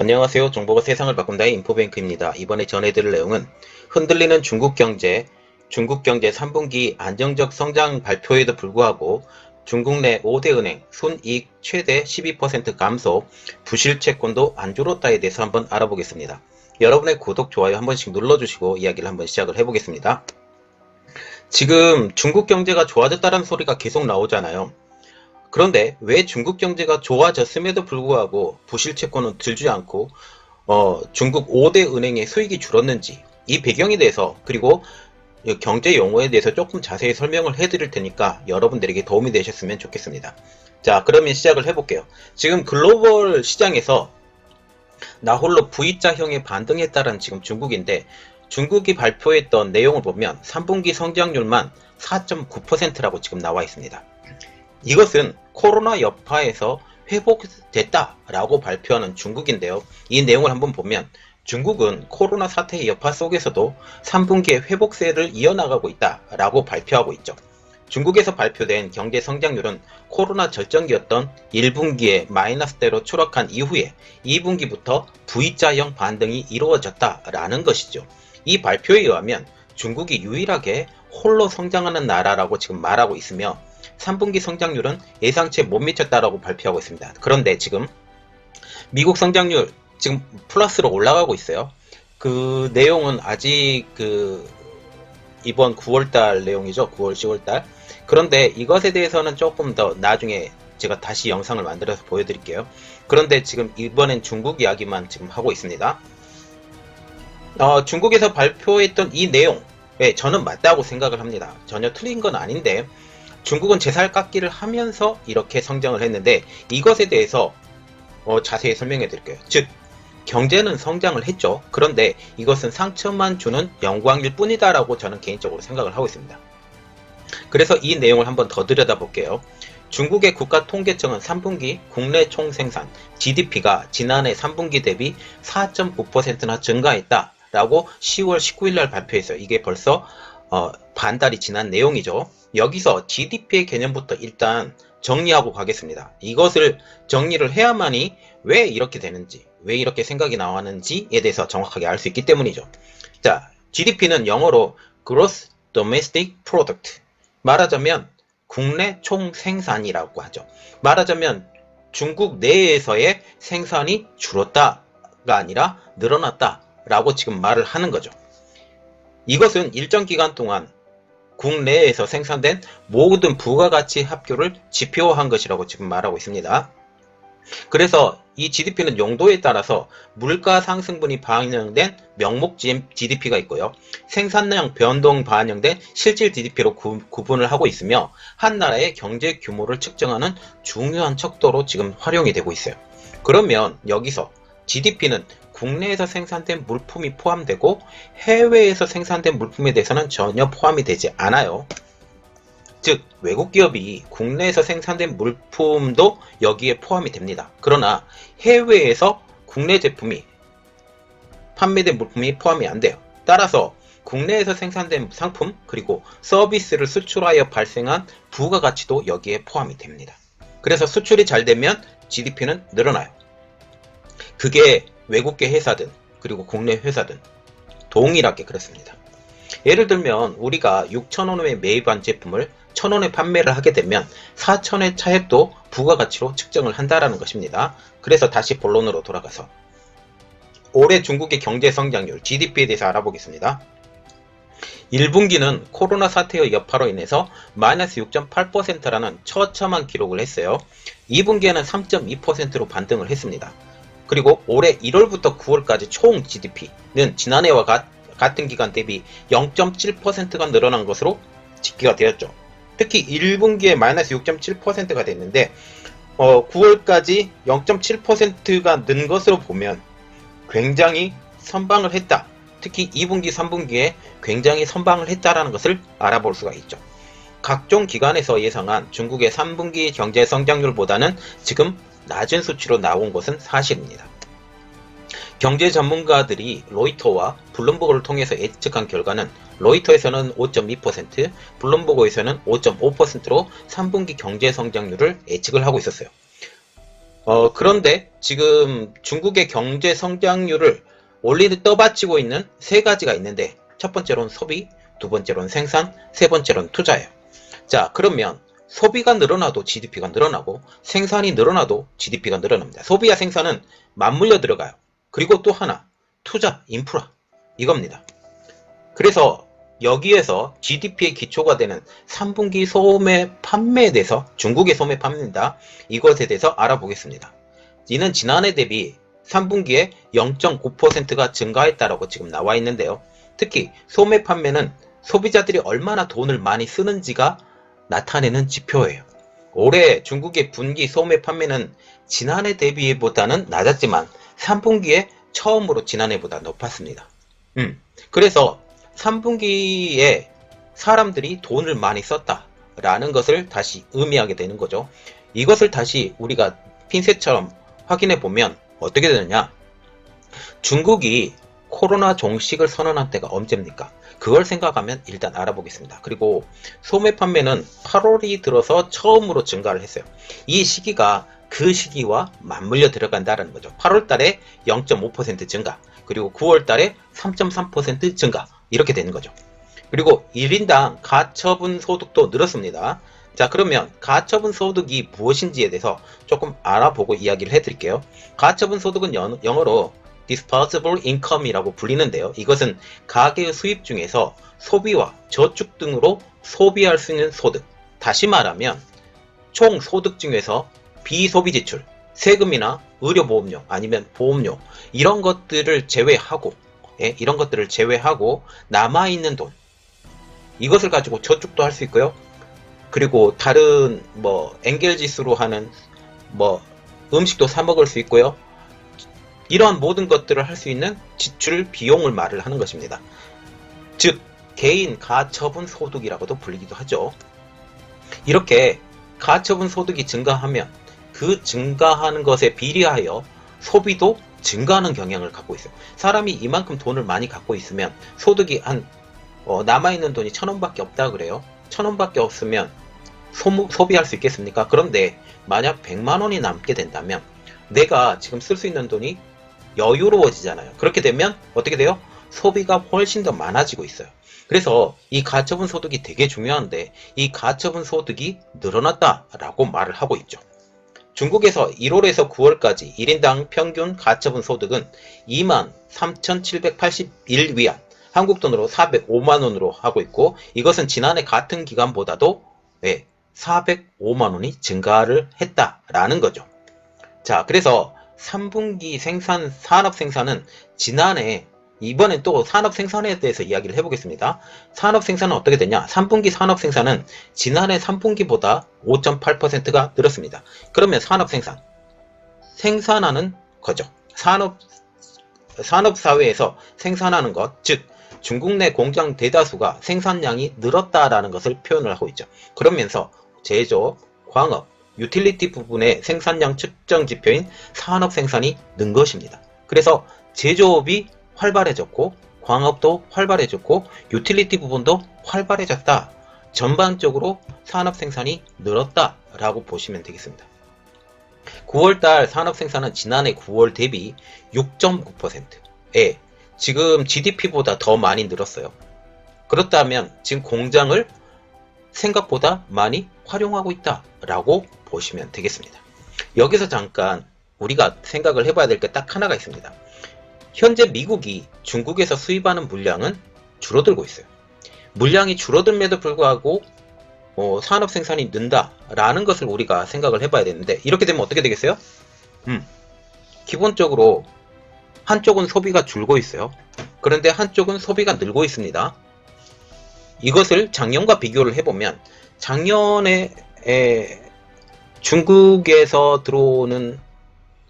안녕하세요. 정보가 세상을 바꾼다의 인포뱅크입니다. 이번에 전해드릴 내용은 흔들리는 중국 경제, 중국 경제 3분기 안정적 성장 발표에도 불구하고 중국 내 5대 은행 순이익 최대 12% 감소, 부실 채권도 안 줄었다에 대해서 한번 알아보겠습니다. 여러분의 구독, 좋아요 한 번씩 눌러주시고 이야기를 한번 시작을 해보겠습니다. 지금 중국 경제가 좋아졌다는 소리가 계속 나오잖아요. 그런데 왜 중국 경제가 좋아졌음에도 불구하고 부실 채권은 들지 않고 어, 중국 5대 은행의 수익이 줄었는지 이 배경에 대해서 그리고 이 경제 용어에 대해서 조금 자세히 설명을 해드릴 테니까 여러분들에게 도움이 되셨으면 좋겠습니다. 자 그러면 시작을 해볼게요. 지금 글로벌 시장에서 나홀로 V자형의 반등했다는 지금 중국인데 중국이 발표했던 내용을 보면 3분기 성장률만 4.9%라고 지금 나와 있습니다. 이것은 코로나 여파에서 회복됐다라고 발표하는 중국인데요. 이 내용을 한번 보면 중국은 코로나 사태의 여파 속에서도 3분기에 회복세를 이어나가고 있다라고 발표하고 있죠. 중국에서 발표된 경제 성장률은 코로나 절정기였던 1분기에 마이너스대로 추락한 이후에 2분기부터 V자형 반등이 이루어졌다라는 것이죠. 이 발표에 의하면 중국이 유일하게 홀로 성장하는 나라라고 지금 말하고 있으며 3분기 성장률은 예상치에 못 미쳤다라고 발표하고 있습니다. 그런데 지금 미국 성장률 지금 플러스로 올라가고 있어요. 그 내용은 아직 그 이번 9월달 내용이죠. 9월, 10월달. 그런데 이것에 대해서는 조금 더 나중에 제가 다시 영상을 만들어서 보여드릴게요. 그런데 지금 이번엔 중국 이야기만 지금 하고 있습니다. 어, 중국에서 발표했던 이 내용, 예, 저는 맞다고 생각을 합니다. 전혀 틀린 건 아닌데, 중국은 제살 깎기를 하면서 이렇게 성장을 했는데, 이것에 대해서 어, 자세히 설명해 드릴게요. 즉, 경제는 성장을 했죠. 그런데 이것은 상처만 주는 영광일 뿐이다라고 저는 개인적으로 생각을 하고 있습니다. 그래서 이 내용을 한번 더 들여다볼게요. 중국의 국가통계청은 3분기 국내 총생산 GDP가 지난해 3분기 대비 4.9%나 증가했다 라고 10월 19일 날 발표했어요. 이게 벌써 어, 반달이 지난 내용이죠. 여기서 GDP의 개념부터 일단 정리하고 가겠습니다. 이것을 정리를 해야만이 왜 이렇게 되는지, 왜 이렇게 생각이 나왔는지에 대해서 정확하게 알 수 있기 때문이죠. 자, GDP는 영어로 Gross Domestic Product. 말하자면 국내 총 생산이라고 하죠. 말하자면 중국 내에서의 생산이 줄었다가 아니라 늘어났다라고 지금 말을 하는 거죠. 이것은 일정 기간 동안 국내에서 생산된 모든 부가가치 합교를 지표화한 것이라고 지금 말하고 있습니다. 그래서 이 GDP는 용도에 따라서 물가 상승분이 반영된 명목 GDP가 있고요. 생산량 변동 반영된 실질 GDP로 구, 분을 하고 있으며 한 나라의 경제 규모를 측정하는 중요한 척도로 지금 활용이 되고 있어요. 그러면 여기서 GDP는 국내에서 생산된 물품이 포함되고 해외에서 생산된 물품에 대해서는 전혀 포함이 되지 않아요. 즉 외국 기업이 국내에서 생산된 물품도 여기에 포함이 됩니다. 그러나 해외에서 국내 제품이 판매된 물품이 포함이 안 돼요. 따라서 국내에서 생산된 상품 그리고 서비스를 수출하여 발생한 부가가치도 여기에 포함이 됩니다. 그래서 수출이 잘 되면 GDP는 늘어나요. 그게 외국계 회사든 그리고 국내 회사든 동일하게 그렇습니다. 예를 들면 우리가 6,000원에 매입한 제품을 1,000원에 판매를 하게 되면 4,000의 차액도 부가가치로 측정을 한다라는 것입니다. 그래서 다시 본론으로 돌아가서 올해 중국의 경제 성장률 GDP에 대해서 알아보겠습니다. 1분기는 코로나 사태의 여파로 인해서 마이너스 6.8%라는 처참한 기록을 했어요. 2분기에는 3.2%로 반등을 했습니다. 그리고 올해 1월부터 9월까지 총 GDP는 지난해와 같, 같은 기간 대비 0.7%가 늘어난 것으로 집계가 되었죠. 특히 1분기에 마이너스 6.7%가 됐는데 어, 9월까지 0.7%가 는 것으로 보면 굉장히 선방을 했다. 특히 2분기, 3분기에 굉장히 선방을 했다라는 것을 알아볼 수가 있죠. 각종 기관에서 예상한 중국의 3분기 경제 성장률보다는 지금 낮은 수치로 나온 것은 사실입니다. 경제 전문가들이 로이터와 블룸버그를 통해서 예측한 결과는 로이터에서는 5.2%, 블룸버그에서는 5.5%로 3분기 경제 성장률을 예측을 하고 있었어요. 어, 그런데 지금 중국의 경제 성장률을 올리는 떠받치고 있는 세 가지가 있는데 첫 번째로는 소비, 두 번째로는 생산, 세 번째로는 투자예요. 자, 그러면 소비가 늘어나도 GDP가 늘어나고 생산이 늘어나도 GDP가 늘어납니다. 소비와 생산은 맞물려 들어가요. 그리고 또 하나, 투자, 인프라. 이겁니다. 그래서 여기에서 GDP의 기초가 되는 3분기 소매 판매에 대해서 중국의 소매 판매입니다. 이것에 대해서 알아보겠습니다. 이는 지난해 대비 3분기에 0.9%가 증가했다라고 지금 나와 있는데요. 특히 소매 판매는 소비자들이 얼마나 돈을 많이 쓰는지가 나타내는 지표예요. 올해 중국의 분기 소매 판매는 지난해 대비보다는 낮았지만 3분기에 처음으로 지난해보다 높았습니다. 음, 그래서 3분기에 사람들이 돈을 많이 썼다라는 것을 다시 의미하게 되는 거죠. 이것을 다시 우리가 핀셋처럼 확인해 보면 어떻게 되느냐? 중국이 코로나 종식을 선언한 때가 언제입니까? 그걸 생각하면 일단 알아보겠습니다. 그리고 소매 판매는 8월이 들어서 처음으로 증가를 했어요. 이 시기가 그 시기와 맞물려 들어간다는 거죠. 8월 달에 0.5% 증가, 그리고 9월 달에 3.3% 증가, 이렇게 되는 거죠. 그리고 1인당 가처분 소득도 늘었습니다. 자, 그러면 가처분 소득이 무엇인지에 대해서 조금 알아보고 이야기를 해드릴게요. 가처분 소득은 연- 영어로 disposable income이라고 불리는데요. 이것은 가계의 수입 중에서 소비와 저축 등으로 소비할 수 있는 소득. 다시 말하면 총 소득 중에서 비소비 지출, 세금이나 의료보험료 아니면 보험료 이런 것들을 제외하고 예, 이런 것들을 제외하고 남아있는 돈 이것을 가지고 저축도 할 수 있고요. 그리고 다른 뭐 엔겔지수로 하는 뭐 음식도 사 먹을 수 있고요. 이러한 모든 것들을 할 수 있는 지출 비용을 말을 하는 것입니다. 즉 개인 가처분 소득이라고도 불리기도 하죠. 이렇게 가처분 소득이 증가하면 그 증가하는 것에 비례하여 소비도 증가하는 경향을 갖고 있어요. 사람이 이만큼 돈을 많이 갖고 있으면 소득이 한 어, 남아있는 돈이 천 원밖에 없다 그래요. 천 원밖에 없으면 소무, 소비할 수 있겠습니까? 그런데 만약 100만 원이 남게 된다면 내가 지금 쓸 수 있는 돈이 여유로워지잖아요. 그렇게 되면 어떻게 돼요? 소비가 훨씬 더 많아지고 있어요. 그래서 이 가처분 소득이 되게 중요한데 이 가처분 소득이 늘어났다라고 말을 하고 있죠. 중국에서 1월에서 9월까지 1인당 평균 가처분 소득은 2만 3,781위안, 한국 돈으로 405만 원으로 하고 있고 이것은 지난해 같은 기간보다도 네, 405만 원이 증가를 했다라는 거죠. 자, 그래서 3분기 생산 산업 생산은 지난해 이번엔 또 산업 생산에 대해서 이야기를 해보겠습니다. 산업 생산은 어떻게 되냐? 3분기 산업 생산은 지난해 3분기보다 5.8%가 늘었습니다. 그러면 산업 생산, 생산하는 거죠. 산업, 산업 사회에서 생산하는 것, 즉, 중국 내 공장 대다수가 생산량이 늘었다라는 것을 표현을 하고 있죠. 그러면서 제조업, 광업, 유틸리티 부분의 생산량 측정 지표인 산업 생산이 는 것입니다. 그래서 제조업이 활발해졌고 광업도 활발해졌고 유틸리티 부분도 활발해졌다. 전반적으로 산업 생산이 늘었다라고 보시면 되겠습니다. 9월달 산업 생산은 지난해 9월 대비 6.9%에 지금 GDP보다 더 많이 늘었어요. 그렇다면 지금 공장을 생각보다 많이 활용하고 있다라고 보시면 되겠습니다. 여기서 잠깐 우리가 생각을 해봐야 될 게 딱 하나가 있습니다. 현재 미국이 중국에서 수입하는 물량은 줄어들고 있어요. 물량이 줄어들면에도 불구하고 어, 산업 생산이 는다라는 것을 우리가 생각을 해봐야 되는데 이렇게 되면 어떻게 되겠어요? 음, 기본적으로 한쪽은 소비가 줄고 있어요. 그런데 한쪽은 소비가 늘고 있습니다. 이것을 작년과 비교를 해보면 작년에 에, 중국에서 들어오는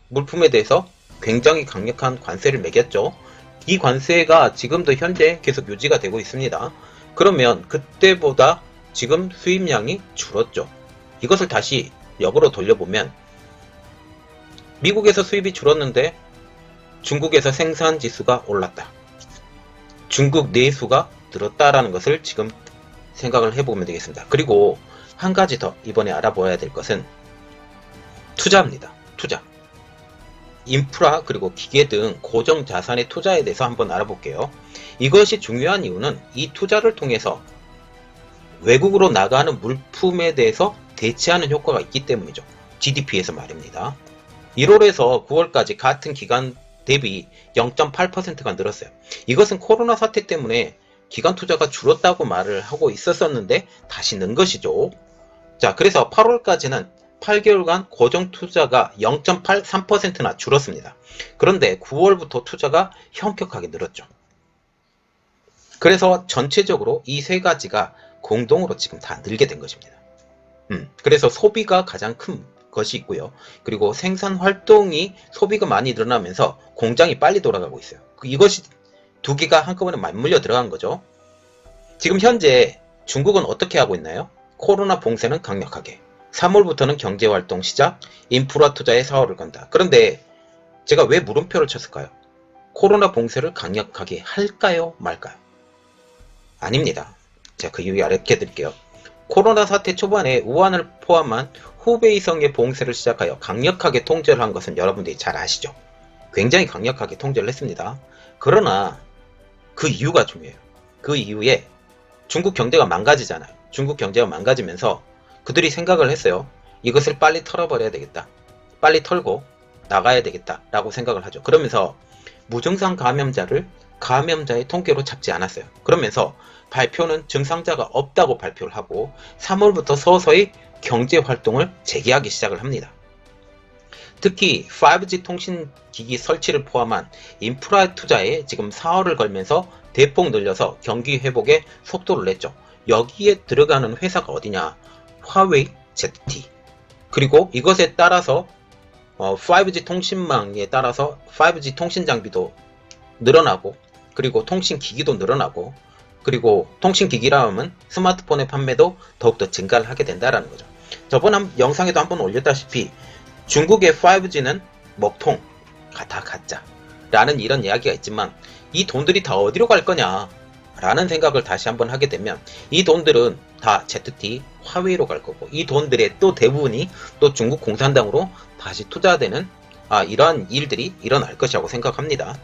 물품에 대해서 굉장히 강력한 관세를 매겼죠. 이 관세가 지금도 현재 계속 유지가 되고 있습니다. 그러면 그때보다 지금 수입량이 줄었죠. 이것을 다시 역으로 돌려보면 미국에서 수입이 줄었는데 중국에서 생산 지수가 올랐다. 중국 내수가 늘었다라는 것을 지금 생각을 해보면 되겠습니다. 그리고 한 가지 더 이번에 알아봐야 될 것은 투자입니다. 투자, 인프라 그리고 기계 등 고정 자산의 투자에 대해서 한번 알아볼게요. 이것이 중요한 이유는 이 투자를 통해서 외국으로 나가는 물품에 대해서 대체하는 효과가 있기 때문이죠. GDP에서 말입니다. 1월에서 9월까지 같은 기간 대비 0.8%가 늘었어요. 이것은 코로나 사태 때문에 기간 투자가 줄었다고 말을 하고 있었었는데 다시 는 것이죠. 자, 그래서 8월까지는 8개월간 고정 투자가 0.83%나 줄었습니다. 그런데 9월부터 투자가 현격하게 늘었죠. 그래서 전체적으로 이 세 가지가 공동으로 지금 다 늘게 된 것입니다. 음, 그래서 소비가 가장 큰 것이 있고요. 그리고 생산 활동이 소비가 많이 늘어나면서 공장이 빨리 돌아가고 있어요. 그 이것이 두 개가 한꺼번에 맞물려 들어간 거죠. 지금 현재 중국은 어떻게 하고 있나요? 코로나 봉쇄는 강력하게. 3월부터는 경제활동 시작, 인프라 투자에 사활을 건다. 그런데 제가 왜 물음표를 쳤을까요? 코로나 봉쇄를 강력하게 할까요? 말까요? 아닙니다. 제가 그 이유 알게 드릴게요. 코로나 사태 초반에 우한을 포함한 후베이성의 봉쇄를 시작하여 강력하게 통제를 한 것은 여러분들이 잘 아시죠? 굉장히 강력하게 통제를 했습니다. 그러나 그 이유가 중요해요. 그 이후에 중국 경제가 망가지잖아요. 중국 경제가 망가지면서 그들이 생각을 했어요. 이것을 빨리 털어버려야 되겠다. 빨리 털고 나가야 되겠다. 라고 생각을 하죠. 그러면서 무증상 감염자를 감염자의 통계로 잡지 않았어요. 그러면서 발표는 증상자가 없다고 발표를 하고 3월부터 서서히 경제 활동을 재개하기 시작을 합니다. 특히 5G 통신 기기 설치를 포함한 인프라 투자에 지금 4월을 걸면서 대폭 늘려서 경기 회복에 속도를 냈죠. 여기에 들어가는 회사가 어디냐? 화웨이, ZT. 그리고 이것에 따라서 어, 5G 통신망에 따라서 5G 통신 장비도 늘어나고 그리고 통신 기기도 늘어나고 그리고 통신 기기라 하면 스마트폰의 판매도 더욱더 증가를 하게 된다라는 거죠. 저번 한, 영상에도 한번 올렸다시피 중국의 5G는 먹통, 다 가짜 라는 이런 이야기가 있지만 이 돈들이 다 어디로 갈 거냐 라는 생각을 다시 한번 하게 되면 이 돈들은 다 ZT, 화웨이로 갈 거고 이 돈들의 또 대부분이 또 중국 공산당으로 다시 투자되는 아, 이러한 일들이 일어날 것이라고 생각합니다.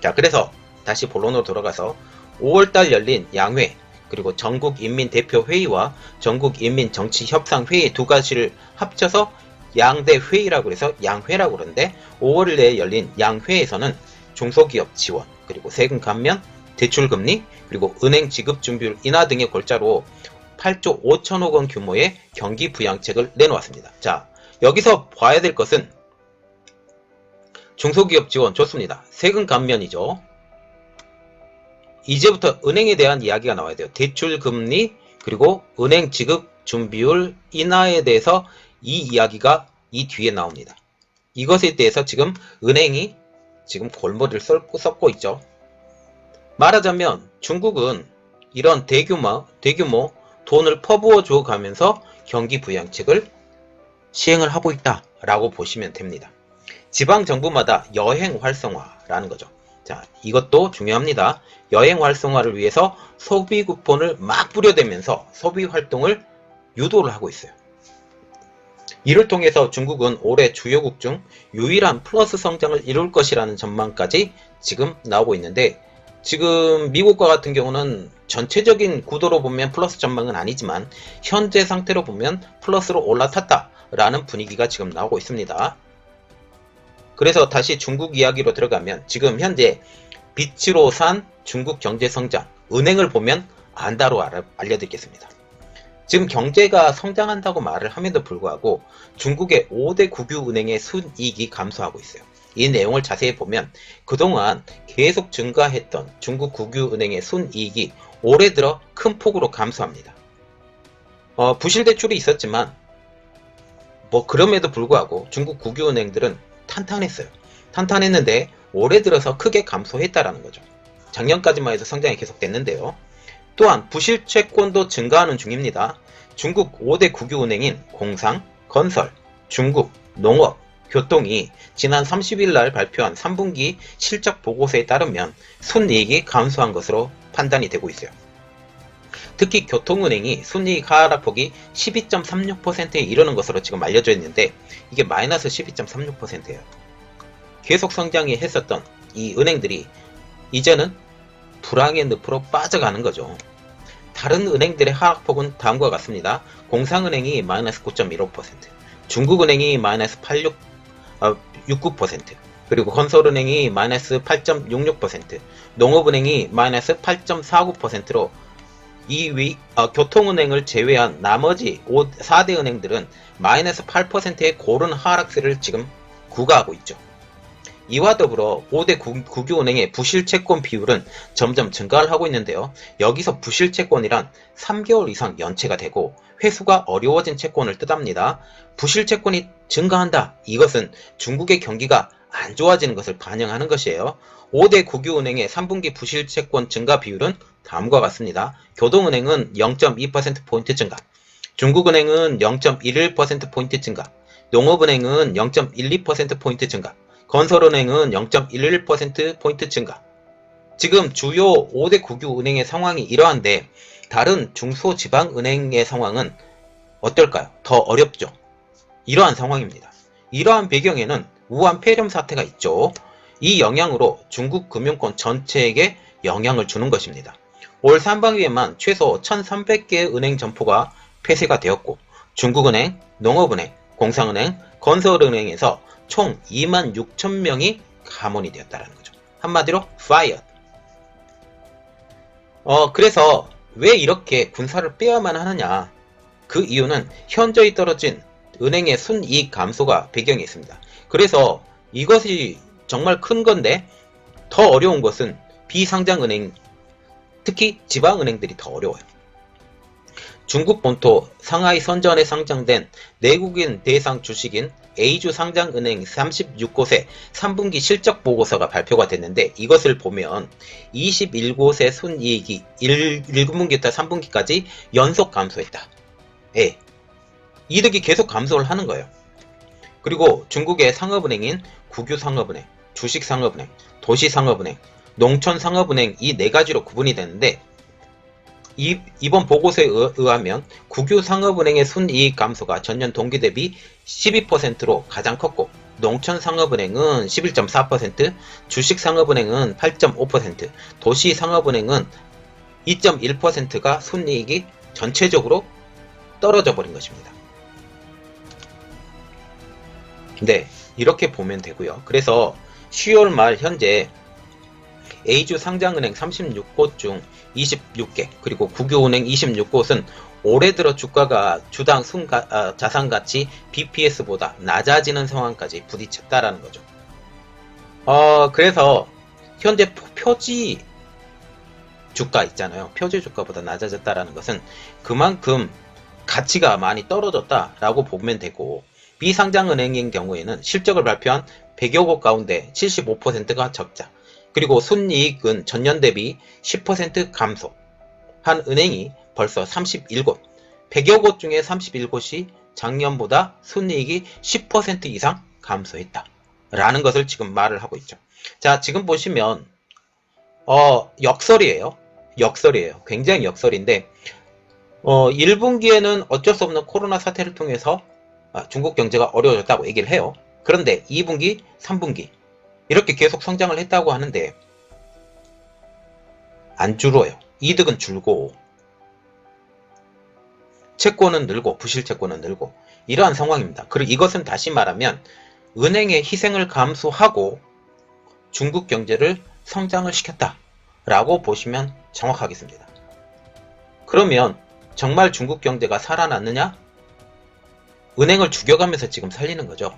자, 그래서 다시 본론으로 돌아가서 5월달 열린 양회 그리고 전국인민대표회의와 전국인민정치협상회의 두 가지를 합쳐서 양대 회의라고 해서 양회라고 그러는데 5월 내에 열린 양회에서는 중소기업 지원 그리고 세금 감면 대출금리 그리고 은행 지급 준비율 인하 등의 골자로 8조 5천억 원 규모의 경기 부양책을 내놓았습니다. 자 여기서 봐야 될 것은 중소기업 지원 좋습니다. 세금 감면이죠. 이제부터 은행에 대한 이야기가 나와야 돼요. 대출 금리 그리고 은행 지급 준비율 인하에 대해서 이 이야기가 이 뒤에 나옵니다. 이것에 대해서 지금 은행이 지금 골머리를 썩고, 썩고 있죠. 말하자면 중국은 이런 대규모 대규모 돈을 퍼부어 줘 가면서 경기 부양책을 시행을 하고 있다라고 보시면 됩니다. 지방 정부마다 여행 활성화라는 거죠. 자, 이것도 중요합니다. 여행 활성화를 위해서 소비 쿠폰을 막 뿌려대면서 소비 활동을 유도를 하고 있어요. 이를 통해서 중국은 올해 주요국 중 유일한 플러스 성장을 이룰 것이라는 전망까지 지금 나오고 있는데 지금 미국과 같은 경우는 전체적인 구도로 보면 플러스 전망은 아니지만 현재 상태로 보면 플러스로 올라탔다라는 분위기가 지금 나오고 있습니다. 그래서 다시 중국 이야기로 들어가면 지금 현재 빛으로 산 중국 경제 성장, 은행을 보면 안다로 알려드리겠습니다. 지금 경제가 성장한다고 말을 함에도 불구하고 중국의 5대 국유 은행의 순이익이 감소하고 있어요. 이 내용을 자세히 보면 그동안 계속 증가했던 중국 국유 은행의 순이익이 올해 들어 큰 폭으로 감소합니다. 어, 부실 대출이 있었지만 뭐 그럼에도 불구하고 중국 국유 은행들은 탄탄했어요. 탄탄했는데 올해 들어서 크게 감소했다라는 거죠. 작년까지만 해도 성장이 계속됐는데요. 또한 부실 채권도 증가하는 중입니다. 중국 5대 국유은행인 공상, 건설, 중국, 농업, 교통이 지난 30일 날 발표한 3분기 실적 보고서에 따르면 순이익이 감소한 것으로 판단이 되고 있어요. 특히 교통은행이 순이익 하락폭이 12.36%에 이르는 것으로 지금 알려져 있는데 이게 마이너스 12.36%예요. 계속 성장이 했었던 이 은행들이 이제는 불황의 늪으로 빠져가는 거죠. 다른 은행들의 하락폭은 다음과 같습니다. 공상은행이 마이너스 9.15%, 중국은행이 마이너스 86, 어, 69%, 그리고 건설은행이 마이너스 8.66%, 농업은행이 마이너스 8.49%로 이 위, 어, 교통은행을 제외한 나머지 5, 4대 은행들은 마이너스 8%의 고른 하락세를 지금 구가하고 있죠. 이와 더불어 5대 국 유은행의 부실채권 비율은 점점 증가를 하고 있는데요. 여기서 부실채권이란 3개월 이상 연체가 되고 회수가 어려워진 채권을 뜻합니다. 부실채권이 증가한다. 이것은 중국의 경기가 안 좋아지는 것을 반영하는 것이에요. 5대 국유은행의 3분기 부실채권 증가 비율은 다음과 같습니다. 교동은행은 0.2%포인트 증가, 중국은행은 0.11%포인트 증가, 농업은행은 0.12%포인트 증가, 건설은행은 0.11%포인트 증가. 지금 주요 5대 국유 은행의 상황이 이러한데 다른 중소지방은행의 상황은 어떨까요? 더 어렵죠. 이러한 상황입니다. 이러한 배경에는 우한 폐렴 사태가 있죠. 이 영향으로 중국 금융권 전체에게 영향을 주는 것입니다. 올 상반기에만 최소 1,300개의 은행 점포가 폐쇄가 되었고 중국은행, 농업은행, 공상은행, 건설은행에서 총 2만 6천 명이 감원이 되었다는 거죠. 한마디로 fired. 어 그래서 왜 이렇게 군사를 빼야만 하느냐? 그 이유는 현저히 떨어진 은행의 순이익 감소가 배경에 있습니다. 그래서 이것이 정말 큰 건데 더 어려운 것은 비상장 은행, 특히 지방 은행들이 더 어려워요. 중국 본토 상하이 선전에 상장된 내국인 대상 주식인 A주 상장은행 36곳의 3분기 실적 보고서가 발표가 됐는데 이것을 보면 21곳의 순이익이 1, 1분기부터 3분기까지 연속 감소했다. 예. 이득이 계속 감소를 하는 거예요. 그리고 중국의 상업은행인 국유상업은행, 주식상업은행, 도시상업은행, 농촌상업은행 이 네 가지로 구분이 되는데 이, 이번 보고서에 의하면 국유 상업은행의 순이익 감소가 전년 동기 대비 12%로 가장 컸고 농촌 상업은행은 11.4%, 주식 상업은행은 8.5%, 도시 상업은행은 2.1%가 순이익이 전체적으로 떨어져 버린 것입니다. 네, 이렇게 보면 되고요. 그래서 10월 말 현재 A주 상장은행 36곳 중 26개 그리고 국유은행 26곳은 올해 들어 주가가 주당 순가, 아, 자산가치 BPS보다 낮아지는 상황까지 부딪혔다라는 거죠. 어, 그래서 현재 표지 주가 있잖아요. 표지 주가보다 낮아졌다라는 것은 그만큼 가치가 많이 떨어졌다라고 보면 되고 비상장 은행인 경우에는 실적을 발표한 100여 곳 가운데 75%가 적자 그리고 순이익은 전년 대비 10% 감소. 한 은행이 벌써 31곳, 100여 곳 중에 31곳이 작년보다 순이익이 10% 이상 감소했다. 라는 것을 지금 말을 하고 있죠. 자, 지금 보시면, 어, 역설이에요. 역설이에요. 굉장히 역설인데, 어, 1분기에는 어쩔 수 없는 코로나 사태를 통해서 아, 중국 경제가 어려워졌다고 얘기를 해요. 그런데 2분기, 3분기, 이렇게 계속 성장을 했다고 하는데 안 줄어요. 이득은 줄고 채권은 늘고 부실 채권은 늘고 이러한 상황입니다. 그리고 이것은 다시 말하면 은행의 희생을 감수하고 중국 경제를 성장을 시켰다라고 보시면 정확하겠습니다. 그러면 정말 중국 경제가 살아났느냐? 은행을 죽여가면서 지금 살리는 거죠.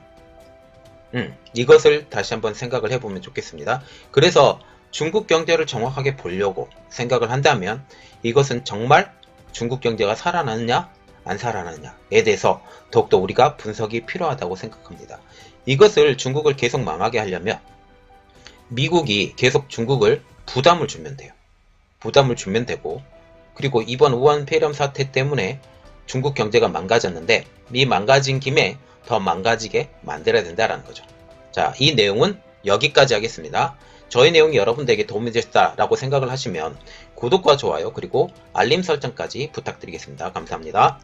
음, 이것을 다시 한번 생각을 해보면 좋겠습니다. 그래서 중국 경제를 정확하게 보려고 생각을 한다면 이것은 정말 중국 경제가 살아났느냐 안 살아났느냐에 대해서 더욱더 우리가 분석이 필요하다고 생각합니다. 이것을 중국을 계속 망하게 하려면 미국이 계속 중국을 부담을 주면 돼요. 부담을 주면 되고 그리고 이번 우한 폐렴 사태 때문에 중국 경제가 망가졌는데 이 망가진 김에 더 망가지게 만들어야 된다는 거죠. 자, 이 내용은 여기까지 하겠습니다. 저희 내용이 여러분들에게 도움이 됐다라고 생각을 하시면 구독과 좋아요 그리고 알림 설정까지 부탁드리겠습니다. 감사합니다.